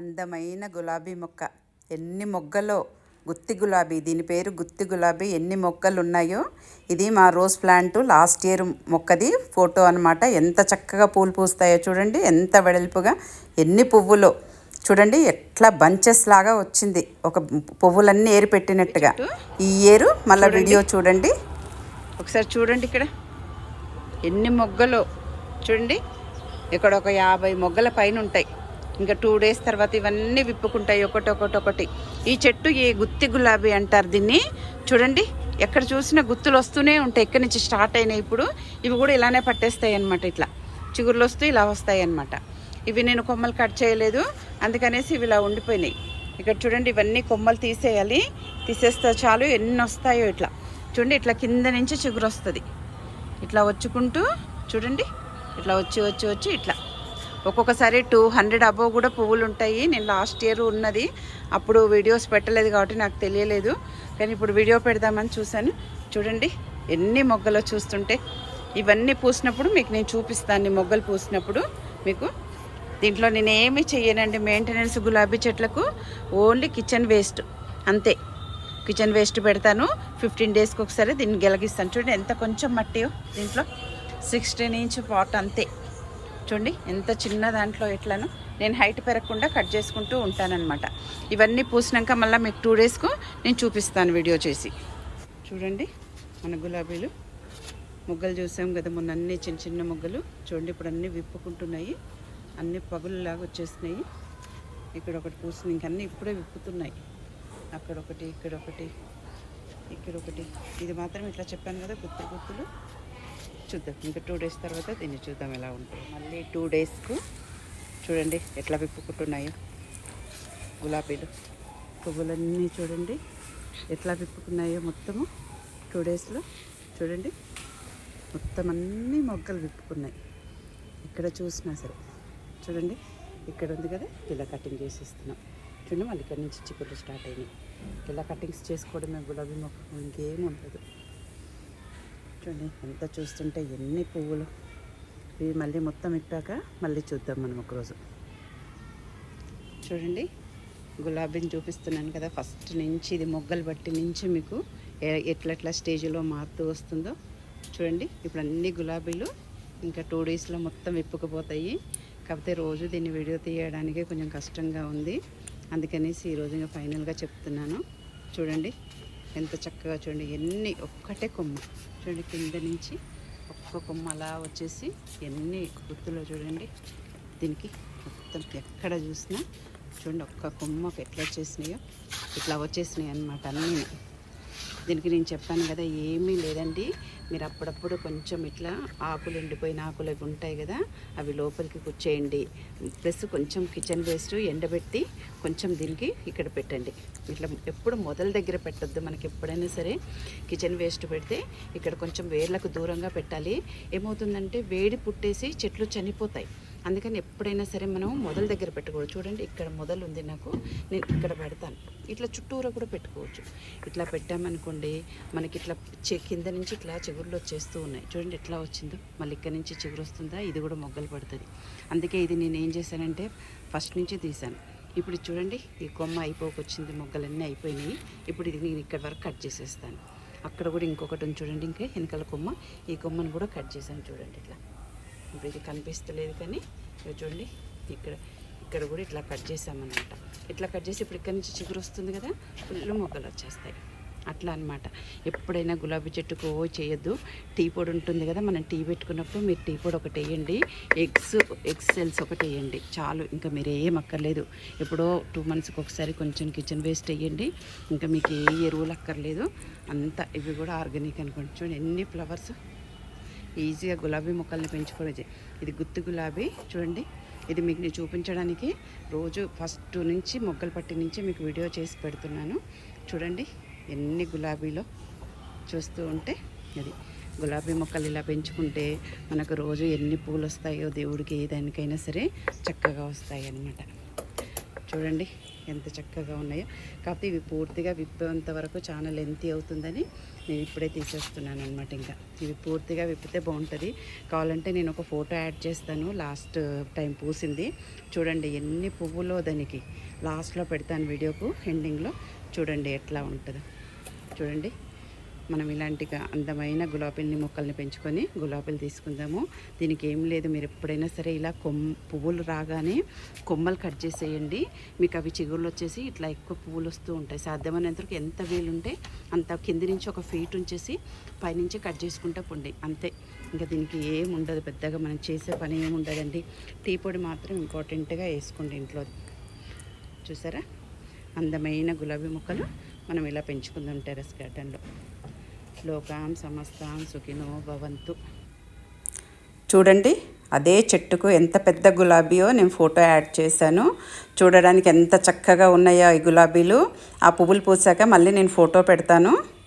అందమైన గులాబీ మొక్క. ఎన్ని మొగ్గలో గుత్తి గులాబీ? దీని పేరు గుత్తి గులాబీ. ఎన్ని మొక్కలు ఉన్నాయో ఇది మా రోజ్ ప్లాంట్ లాస్ట్ ఇయర్ మొక్కది. ఫోటో అన్నమాట. ఎంత చక్కగా పూలు పూస్తాయో చూడండి. ఎంత వెడల్పుగా. ఎన్ని పువ్వులో. చూడండి ఎట్లా బంచెస్ లాగా వచ్చింది. ఒక పువ్వులన్నీ ఏరి పెట్టినట్టుగా. ఈ ఏరు మళ్ళీ వీడియో చూడండి. ఒకసారి చూడండి ఇక్కడ. ఎన్ని మొగ్గలు. చూడండి. ఇక్కడ ఒక యాభై మొగ్గల పైన ఉంటాయి. ఇంకా టూ డేస్ తర్వాత ఇవన్నీ విప్పుకుంటాయి ఒకటి ఒకటి ఒకటి. ఈ చెట్టు ఈ గుత్తి గులాబీ అంటారు దీన్ని. చూడండి ఎక్కడ చూసినా గుత్తులు వస్తూనే ఉంటాయి. ఎక్కడి నుంచి స్టార్ట్ అయినాయి ఇప్పుడు ఇవి కూడా ఇలానే పట్టేస్తాయి అన్నమాట ఇట్లా. చిగురులు వస్తూ ఇలా వస్తాయి అనమాట ఇవి నేను కొమ్మలు కట్ చేయలేదు అందుకనేసి ఇవి ఇలా ఉండిపోయినాయి. ఇక్కడ చూడండి ఇవన్నీ కొమ్మలు తీసేయాలి. తీసేస్తే చాలు ఎన్ని వస్తాయో ఇట్లా. చూడండి ఇట్లా కింద నుంచి చిగురు వస్తుంది. ఇట్లా వచ్చుకుంటూ చూడండి ఇట్లా వచ్చి వచ్చి వచ్చి ఇట్లా. ఒక్కొక్కసారి టూ హండ్రెడ్ అబోవ్ కూడా పువ్వులు ఉంటాయి. నేను లాస్ట్ ఇయర్ ఉన్నది. అప్పుడు వీడియోస్ పెట్టలేదు కాబట్టి నాకు తెలియలేదు. కానీ ఇప్పుడు వీడియో పెడదామని చూశాను. చూడండి ఎన్ని మొగ్గలు చూస్తుంటే. ఇవన్నీ పూసినప్పుడు మీకు నేను చూపిస్తాను మొగ్గలు పూసినప్పుడు మీకు. దీంట్లో నేను ఏమీ చేయనండి మెయింటెనెన్స్ గులాబీ చెట్లకు ఓన్లీ కిచెన్ వేస్ట్ అంతే. కిచెన్ వేస్ట్ పెడతాను. ఫిఫ్టీన్ డేస్కి ఒకసారి దీన్ని గెలగిస్తాను. చూడండి ఎంత కొంచెం మట్టి దీంట్లో. సిక్స్టీన్ ఇంచ్ పాట్ అంతే. చూడండి ఎంత చిన్న దాంట్లో ఎట్లను. నేను హైట్ పెరగకుండా కట్ చేసుకుంటూ ఉంటానన్నమాట. ఇవన్నీ పూసినాక మళ్ళీ మీకు టూ డేస్కు నేను చూపిస్తాను వీడియో చేసి. చూడండి మన గులాబీలు. మొగ్గలు చూసాం కదా మొన్న అన్ని చిన్న చిన్న మొగ్గలు. చూడండి ఇప్పుడు అన్నీ విప్పుకుంటున్నాయి. అన్ని పగులులాగా వచ్చేసినాయి. ఇక్కడ ఒకటి పూసిన ఇంకన్నీ ఇప్పుడే విప్పుతున్నాయి. అక్కడ ఒకటి ఇక్కడ ఒకటి ఇక్కడ ఒకటి. ఇది మాత్రం ఇట్లా చెప్పాను కదా గుత్తులు గుత్తులు. చూద్దాం. ఇంకా టూ డేస్ తర్వాత దీన్ని చూద్దాం ఎలా ఉంటుంది. మళ్ళీ టూ డేస్కు చూడండి ఎట్లా విప్పుకుంటున్నాయో గులాబీలు. పువ్వులన్నీ చూడండి ఎట్లా విప్పుకున్నాయో మొత్తము టూ డేస్లో చూడండి మొత్తం అన్ని మొగ్గలు విప్పుకున్నాయి. ఇక్కడ చూసినా సరే. చూడండి ఇక్కడ ఉంది కదా ఇలా కటింగ్ చేసేస్తున్నాం. చూడండి మళ్ళీ ఇక్కడ నుంచి చిక్కులు స్టార్ట్ అయినాయి. ఇలా కటింగ్స్ చేసుకోవడమే గులాబీ మొక్క ఇంకేం ఉండదు. చూడండి ఎంత చూస్తుంటే ఎన్ని పువ్వులు. ఇవి మళ్ళీ మొత్తం ఇప్పాక మళ్ళీ చూద్దాం మనం ఒకరోజు. చూడండి గులాబీని చూపిస్తున్నాను కదా ఫస్ట్ నుంచి ఇది మొగ్గలు బట్టి నుంచి మీకు ఎట్లెట్లా ఎట్లా ఎట్లా స్టేజ్లో మారుతూ వస్తుందో చూడండి. ఇప్పుడు అన్ని గులాబీలు ఇంకా టూ డేస్లో మొత్తం విప్పుకుపోతాయి. కాకపోతే రోజు దీన్ని వీడియో తీయడానికి కొంచెం కష్టంగా ఉంది. అందుకనేసి ఈరోజు ఇంకా ఫైనల్గా చెప్తున్నాను. చూడండి ఎంత చక్కగా చూడండి ఎన్ని ఒక్కటే కొమ్మ. చూడండి కింద నుంచి ఒక్క కొమ్మ అలా వచ్చేసి ఎన్ని గుర్తులో చూడండి. దీనికి మొత్తం ఎక్కడ చూసినా చూడండి ఒక్క కొమ్మకు ఎట్లా వచ్చేసినాయో ఇట్లా వచ్చేసినాయి అన్నమాట అన్నీ. దీనికి నేను చెప్పాను కదా ఏమీ లేదండి. మీరు అప్పుడప్పుడు కొంచెం ఇట్లా ఆకులు ఎండిపోయిన ఆకులు అవి ఉంటాయి కదా అవి లోపలికి కూర్చేయండి ప్లస్ కొంచెం కిచెన్ వేస్ట్ ఎండబెట్టి కొంచెం దీనికి ఇక్కడ పెట్టండి. ఇట్లా ఎప్పుడు మొదల దగ్గర పెట్టొద్దు మనకి ఎప్పుడైనా సరే. కిచెన్ వేస్ట్ పెడితే ఇక్కడ కొంచెం వేర్లకు దూరంగా పెట్టాలి. ఏమవుతుందంటే వేడి పుట్టేసి చెట్లు చనిపోతాయి. అందుకని ఎప్పుడైనా సరే మనం మొదల దగ్గర పెట్టుకోవచ్చు. చూడండి ఇక్కడ మొదలు ఉంది నాకు నేను ఇక్కడ పెడతాను. ఇట్లా చుట్టూరా కూడా పెట్టుకోవచ్చు. ఇట్లా పెట్టామనుకోండి మనకి ఇట్లా చె- కింద నుంచి ఇట్లా చిగురులు వచ్చేస్తూ ఉన్నాయి. చూడండి ఎట్లా వచ్చిందో. మళ్ళీ ఇక్కడ నుంచి చిగురు వస్తుందా? ఇది కూడా మొగ్గలు పడుతుంది. అందుకే ఇది నేను ఏం చేశానంటే ఫస్ట్ నుంచి తీశాను. ఇప్పుడు చూడండి ఈ కొమ్మ అయిపోకొచ్చింది మొగ్గలన్నీ అయిపోయినాయి. ఇప్పుడు ఇది నేను ఇక్కడ వరకు కట్ చేసేస్తాను. అక్కడ కూడా ఇంకొకటి ఉంది చూడండి ఇంకా వెనకాల కొమ్మ. ఈ కొమ్మను కూడా కట్ చేశాను చూడండి ఇట్లా. ఇప్పుడు ఇది కనిపిస్తలేదు కానీ ఇక్కడ చూడండి ఇక్కడ ఇక్కడ కూడా ఇట్లా కట్ చేసామన్నమాట. ఇట్లా కట్ చేసి ఇప్పుడు ఇక్కడ నుంచి చిగురు వస్తుంది కదా ఫుల్ మొగ్గలు వచ్చేస్తాయి. అట్లా అనమాట ఎప్పుడైనా గులాబీ చెట్టుకు ఓ చేయొద్దు. టీ పొడి ఉంటుంది కదా మనం టీ పెట్టుకున్నప్పుడు మీరు టీ పొడి ఒకటి వేయండి. ఎగ్స్ ఎగ్స్ సెల్స్ ఒకటి వేయండి. చాలు ఇంకా మీరు ఏం అక్కర్లేదు. ఎప్పుడో టూ మంత్స్కి ఒకసారి కొంచెం కిచెన్ వేస్ట్ వేయండి. ఇంకా మీకు ఏ ఎరువులు అక్కర్లేదు. అంతా ఇవి కూడా ఆర్గానిక్ అనుకోండి. చూడండి ఎన్ని ఫ్లవర్స్ ఈజీగా గులాబీ మొక్కల్ని పెంచుకోవచ్చు ఇది గుత్తి గులాబీ చూడండి. ఇది మీకు నేను చూపించడానికి రోజు ఫస్ట్ నుంచి మొగ్గలు పట్టి నుంచి మీకు వీడియో చేసి పెడుతున్నాను. చూడండి ఎన్ని గులాబీలో చూస్తూ ఉంటే అది. గులాబీ మొక్కలు ఇలా పెంచుకుంటే మనకు రోజు ఎన్ని పూలు వస్తాయో దేవుడికి ఏదానికైనా దానికైనా సరే చక్కగా వస్తాయి అన్నమాట చూడండి ఎంత చక్కగా ఉన్నాయో. కాకపోతే ఇవి పూర్తిగా విప్పేంత వరకు చాలా లెంతీ అవుతుందని నేను ఇప్పుడే తీసేస్తున్నాను అనమాట ఇంకా. ఇవి పూర్తిగా విప్పితే బాగుంటుంది. కావాలంటే నేను ఒక ఫోటో యాడ్ చేస్తాను లాస్ట్ టైం పూసింది. చూడండి ఎన్ని పువ్వులో దానికి లాస్ట్లో పెడతాను వీడియోకు ఎండింగ్లో చూడండి ఎట్లా ఉంటుందో. చూడండి. మనం ఇలాంటిగా అందమైన గులాబీల్ని మొక్కల్ని పెంచుకొని గులాబీలు తీసుకుందాము. దీనికి ఏం లేదు మీరు ఎప్పుడైనా సరే ఇలా కొమ్ పువ్వులు రాగానే కొమ్మలు కట్ చేసేయండి. మీకు అవి చిగుళ్ళు వచ్చేసి ఇట్లా ఎక్కువ పువ్వులు వస్తూ ఉంటాయి. సాధ్యమైనంతవరకు ఎంత వీలుంటే అంత కింది నుంచి ఒక ఫీట్ ఉంచేసి పైనుంచి కట్ చేసుకుంటూ పొండి. అంతే. ఇంకా దీనికి ఏం ఉండదు పెద్దగా మనం చేసే పని ఏమి ఉండదండి. టీ పొడి మాత్రం ఇంపార్టెంట్గా వేసుకోండి ఇంట్లో. చూసారా? అందమైన గులాబీ మొక్కలు మనం ఇలా పెంచుకుందాం టెరస్ గార్డెన్లో. లోకాం సమస్తాం సుఖినో భవంతు. చూడండి అదే చెట్టుకు ఎంత పెద్ద గులాబీయో నేను ఫోటో యాడ్ చేశాను. చూడడానికి ఎంత చక్కగా ఉన్నాయో ఈ గులాబీలు. ఆ పువ్వులు పూసాక మళ్ళీ నేను ఫోటో పెడతాను.